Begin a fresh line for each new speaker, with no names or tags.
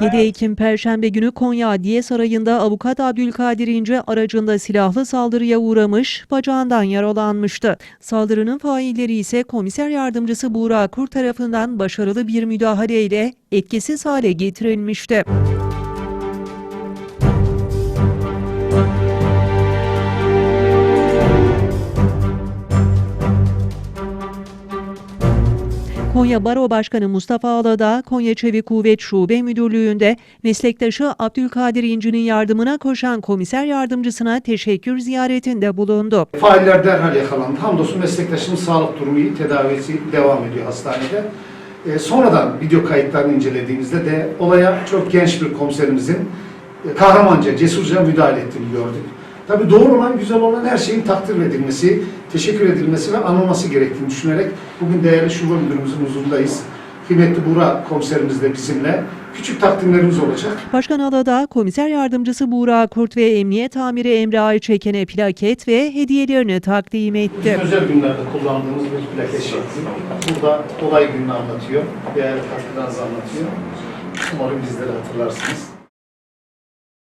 7 Ekim Perşembe günü Konya Adliye Sarayı'nda avukat Abdülkadir İnce aracında silahlı saldırıya uğramış, bacağından yaralanmıştı. Saldırının failleri ise komiser yardımcısı Buğra Kur tarafından başarılı bir müdahaleyle etkisiz hale getirilmişti. Konya Baro Başkanı Mustafa Alada, Konya Çevik Kuvvet Şube Müdürlüğü'nde meslektaşı Abdülkadir İnci'nin yardımına koşan komiser yardımcısına teşekkür ziyaretinde bulundu.
Failler derhal yakalandı. Hamdolsun meslektaşımın sağlık durumu iyi, tedavisi devam ediyor hastanede. E, sonradan video kayıtlarını incelediğimizde de olaya çok genç bir komiserimizin e, kahramanca, cesurca müdahale ettiğini gördük. Tabii doğru olan, güzel olan her şeyin takdir edilmesi, teşekkür edilmesi ve anılması gerektiğini düşünerek bugün değerli şube müdürümüzün huzurundayız. Kıymetli Buğra komiserimiz de bizimle. Küçük takdimlerimiz olacak.
Başkan Alada, komiser yardımcısı Buğra Kurt ve emniyet amiri Emre Ayçeken'e plaket ve hediyelerini takdim etti.
Bizim özel günlerde kullandığımız bir plaket şekli. Burada olay gününü anlatıyor, değerli katkılarınızı anlatıyor. Umarım bizleri hatırlarsınız.